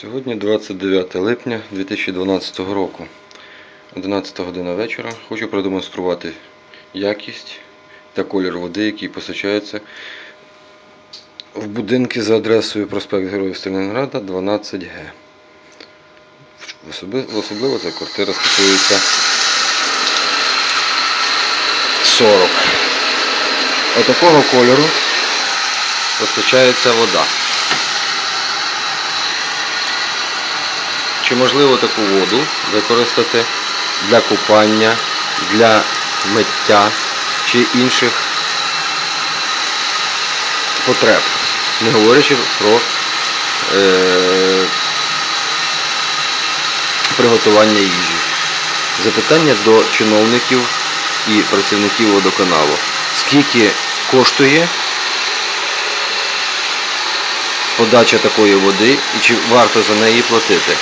Сьогодні 29 липня 2012 року. 11 година вечора. Хочу продемонструвати якість та колір води, який постачається в будинки за адресою проспект Героїв Сталінграда 12Г. Особливо ця квартира стосується 40. Отакого кольору постачається вода. Чи можливо таку воду використати для купання, для миття чи інших потреб, не говорячи про е, приготування їжі. Запитання до чиновників і працівників водоканалу. Скільки коштує подача такої води і чи варто за неї платити?